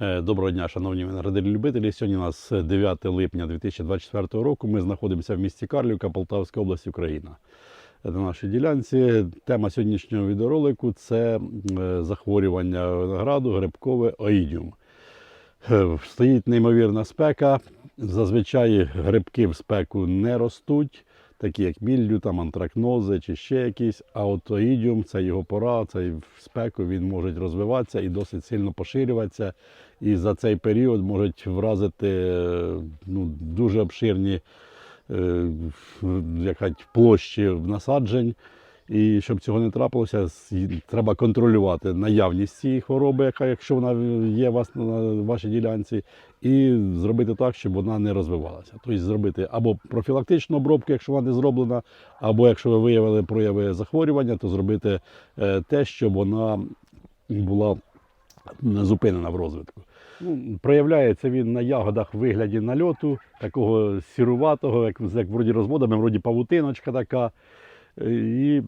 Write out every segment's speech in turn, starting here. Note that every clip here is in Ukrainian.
Е, Доброго дня, шановні виноградарі-любителі. Сьогодні у нас 9 липня 2024 року. Ми знаходимося в місті Карлівка, Полтавська область, Україна. Е, На нашій ділянці тема сьогоднішнього відеоролику це е, захворювання винограду грибкове оїдіум. Е, Стоїть неймовірна спека. Зазвичай грибки в спеку не ростуть, такі як міллю, там антракнози чи ще якісь. А от ідіум це його пора, це в спеку він може розвиватися і досить сильно поширюватися. І за цей період можуть вразити е, ну, дуже обширні е, як площі насаджень. І щоб цього не трапилося, треба контролювати наявність цієї хвороби, яка, якщо вона є у вас на вашій ділянці, і зробити так, щоб вона не розвивалася. Тобто зробити або профілактичну обробку, якщо вона не зроблена, або якщо ви виявили прояви захворювання, то зробити е, те, щоб вона була зупинена в розвитку. Ну, проявляється він на ягодах в вигляді нальоту, такого сіруватого, як, як вроді розводами, вроді павутиночка така. Е, І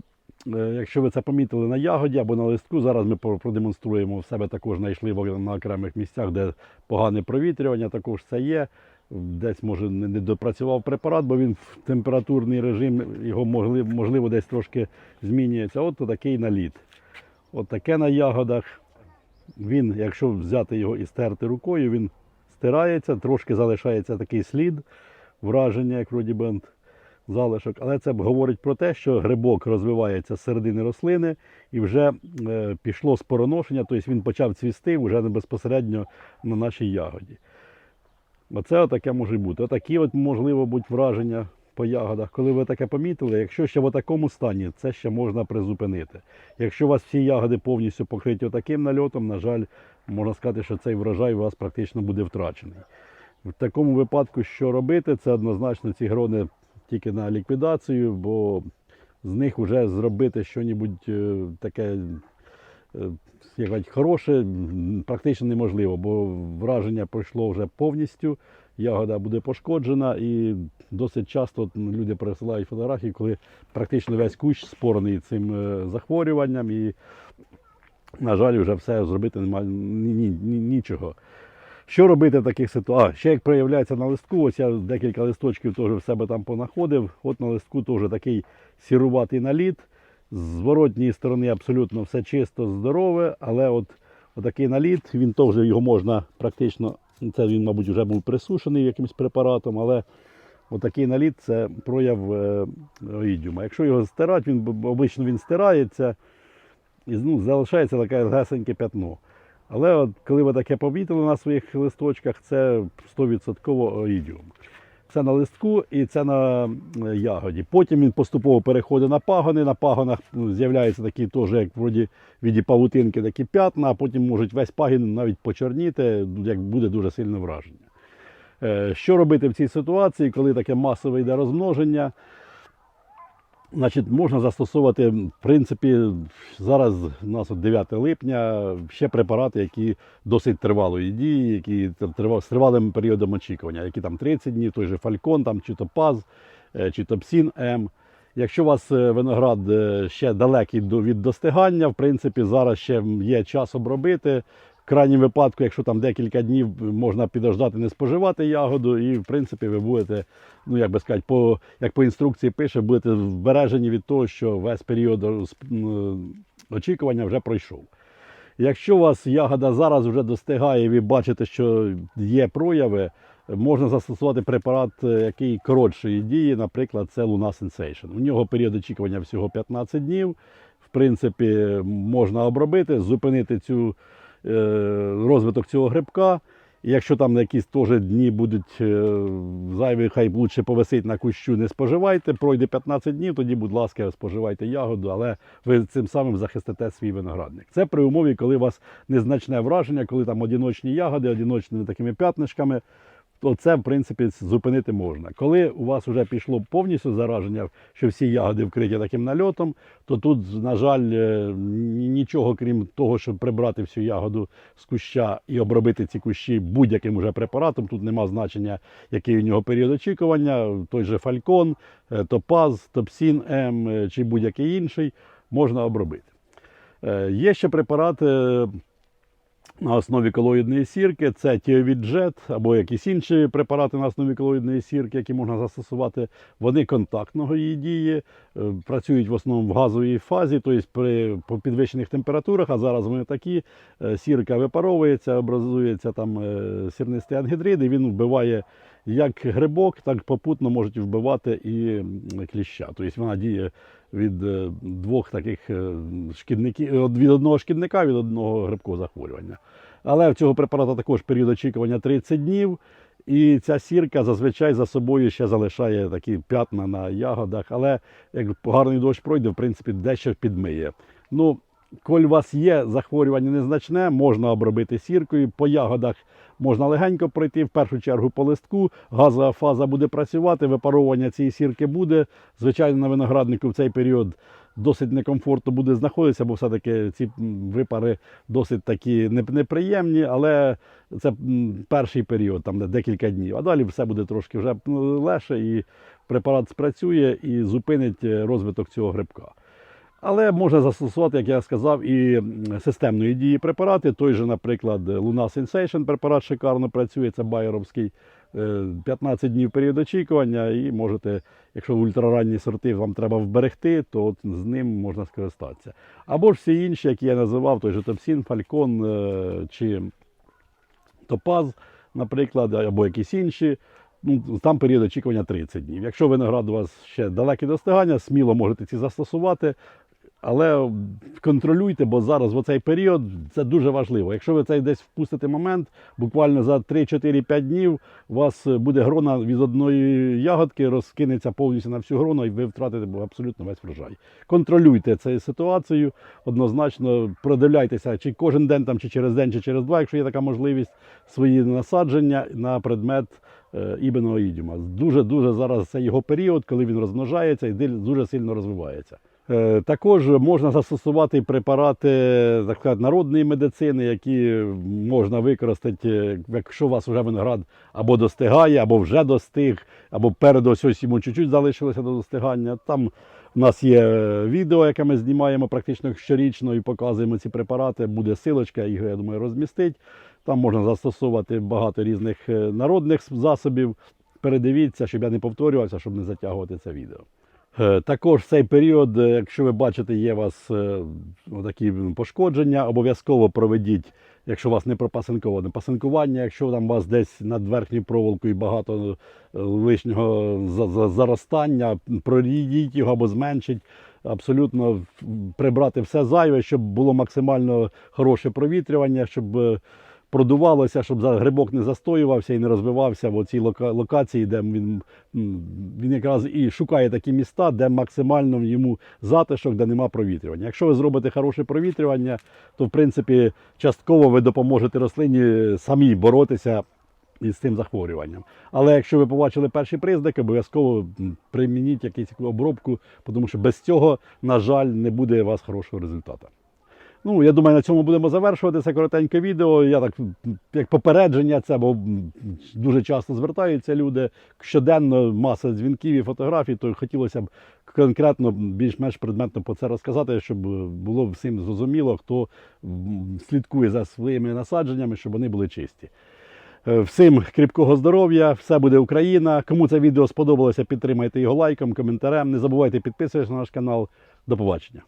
якщо ви це помітили на ягоді або на листку, зараз ми продемонструємо в себе також знайшли на окремих місцях, де погане провітрювання, також це є. Десь може не допрацював препарат, бо він в температурний режим його можливо, можливо десь трошки змінюється. От такий наліт. От таке на ягодах. Він, якщо взяти його і стерти рукою, він стирається, трошки залишається такий слід, враження, як он залишок. Але це говорить про те, що грибок розвивається з середини рослини і вже е, пішло спороношення, тобто він почав цвісти вже не безпосередньо на нашій ягоді. Оце отаке може бути. Отакі от можливо бути враження по ягодах. Коли ви таке помітили, якщо ще в такому стані, це ще можна призупинити. Якщо у вас всі ягоди повністю покриті таким нальотом, на жаль, можна сказати, що цей врожай у вас практично буде втрачений. В такому випадку, що робити, це однозначно ці грони тільки на ліквідацію, бо з них вже зробити щось таке е, хороше практично неможливо, бо враження пройшло вже повністю, ягода буде пошкоджена і досить часто люди присилають фотографії, коли практично весь кущ спорений цим е, захворюванням і, на жаль, вже все зробити немає ні, ні- нічого. Що робити в таких ситуаціях? Ще як проявляється на листку, ось я декілька листочків теж в себе там понаходив. От на листку теж такий сіруватий наліт. З зворотньої сторони абсолютно все чисто, здорове, але от такий наліт, він теж його можна практично, це він, мабуть, вже був присушений якимось препаратом, але отакий наліт це прояв е, оїдіума. Якщо його стирати, він обично він стирається і ну, залишається таке гесеньке п'ятно. Але от коли ви таке помітили на своїх листочках, це 100% оїдіум. Це на листку і це на е, ягоді. Потім він поступово переходить на пагони. На пагонах ну, з'являються такі теж, як вроді віді павутинки, такі п'ятна, а потім можуть весь пагін навіть почорніти, як буде дуже сильне враження. Е, Що робити в цій ситуації, коли таке масове йде розмноження? Значить, можна застосовувати, в принципі, зараз у нас 9 липня ще препарати, які досить тривалої дії, які з тривалим періодом очікування, які там 30 днів, той же Фалькон, там, чи то Паз, е, чи то Псін М. Якщо у вас е, виноград е, ще далекий від достигання, в принципі, зараз ще є час обробити. В крайньому випадку, якщо там декілька днів можна підождати, не споживати ягоду, і в принципі ви будете, ну як би сказати, по, як по інструкції пише, будете вбережені від того, що весь період очікування вже пройшов. Якщо у вас ягода зараз вже достигає, і ви бачите, що є прояви, можна застосувати препарат, е, який коротшої дії, наприклад, це Luna Sensation. У нього період очікування всього 15 днів. В принципі, можна обробити, зупинити цю, розвиток цього грибка. Якщо там на якісь теж дні будуть е, зайві, хай лучше повисить на кущу, не споживайте. Пройде 15 днів, тоді, будь ласка, споживайте ягоду, але ви цим самим захистите свій виноградник. Це при умові, коли у вас незначне враження, коли там одиночні ягоди, одіночними такими п'ятнишками, то це, в принципі, зупинити можна. Коли у вас вже пішло повністю зараження, що всі ягоди вкриті таким нальотом, то тут, на жаль, е, нічого крім того, щоб прибрати всю ягоду з куща і обробити ці кущі будь-яким уже препаратом, тут нема значення, який у нього період очікування, той же Фалькон, е, Топаз, Топсін М е, чи будь-який інший, можна обробити. Є ще препарат на основі колоїдної сірки. Це тіовіджет або якісь інші препарати на основі колоїдної сірки, які можна застосувати. Вони контактного її дії, е, працюють в основному в газовій фазі, тобто при підвищених температурах, а зараз вони такі. е, Сірка випаровується, образується там е, сірнистий ангідрид, і він вбиває як грибок, так попутно можуть вбивати і кліща. Тобто вона діє від е, двох таких е, шкідників, від одного шкідника, від одного грибкового захворювання. Але в цього препарату також період очікування 30 днів. І ця сірка зазвичай за собою ще залишає такі п'ятна на ягодах. Але як гарний дощ пройде, в принципі, дещо підмиє. Ну, коль у вас є захворювання незначне, можна обробити сіркою. По ягодах можна легенько пройти, в першу чергу по листку. Газова фаза буде працювати, випаровування цієї сірки буде. Звичайно, на винограднику в цей період досить некомфортно буде знаходитися, бо все-таки ці випари досить такі неприємні, але це перший період, там декілька днів. А далі все буде трошки вже легше, і препарат спрацює і зупинить е, розвиток цього грибка. Але можна застосувати, як я сказав, і системної дії препарати. Той же, наприклад, Luna Sensation препарат шикарно працює, це байеровський. Е, 15 днів період очікування, і можете, якщо ультраранні сорти вам треба вберегти, то от з ним можна скористатися. Або ж всі інші, які я називав, той же Топсін, Фалькон е, чи Топаз, наприклад, або якісь інші. Ну, там період очікування 30 днів. Якщо виноград у вас ще далекий до стигання, сміло можете ці застосувати. Але контролюйте, бо зараз в цей період це дуже важливо. Якщо ви цей десь впустите момент, буквально за 3-4-5 днів у вас буде грона від одної ягодки, розкинеться повністю на всю грону, і ви втратите абсолютно весь врожай. Контролюйте цю ситуацію, однозначно продивляйтеся, чи кожен день, там, чи через день, чи через два, якщо є така можливість, свої насадження на предмет е, ібеного ідіума. Дуже-дуже зараз це його період, коли він розмножається і дуже сильно розвивається. Е, Також можна застосувати препарати так сказати, народної медицини, які можна використати, якщо у вас вже виноград або достигає, або вже достиг, або перед ось ось йому чуть-чуть залишилося до достигання. Там у нас є відео, яке ми знімаємо практично щорічно і показуємо ці препарати. Буде силочка, його, я думаю, розмістить. Там можна застосовувати багато різних е, народних засобів. Передивіться, щоб я не повторювався, щоб не затягувати це відео. Е, Також в цей період, е, якщо ви бачите, є у вас е, такі пошкодження, обов'язково проведіть, якщо у вас не пропасинковане пасинкування, якщо там у вас десь над верхньою проволокою багато лишнього за- за- заростання, прорідіть його або зменшіть. Абсолютно прибрати все зайве, щоб було максимально хороше провітрювання, щоб продувалося, щоб грибок не застоювався і не розвивався в цій локації, де він, він якраз і шукає такі міста, де максимально йому затишок, де нема провітрювання. Якщо ви зробите хороше провітрювання, то в принципі частково ви допоможете рослині самій боротися із цим захворюванням. Але якщо ви побачили перші признаки, обов'язково примініть якусь обробку, тому що без цього, на жаль, не буде у вас хорошого результату. Ну, я думаю, на цьому будемо завершувати це коротеньке відео. Я так як попередження, це бо дуже часто звертаються люди щоденно маса дзвінків і фотографій, то хотілося б конкретно більш-менш предметно про це розказати, щоб було всім зрозуміло, хто слідкує за своїми насадженнями, щоб вони були чисті. Е, Всім кріпкого здоров'я, все буде Україна. Кому це відео сподобалося, підтримайте його лайком, коментарем. Не забувайте підписуватися на наш канал. До побачення.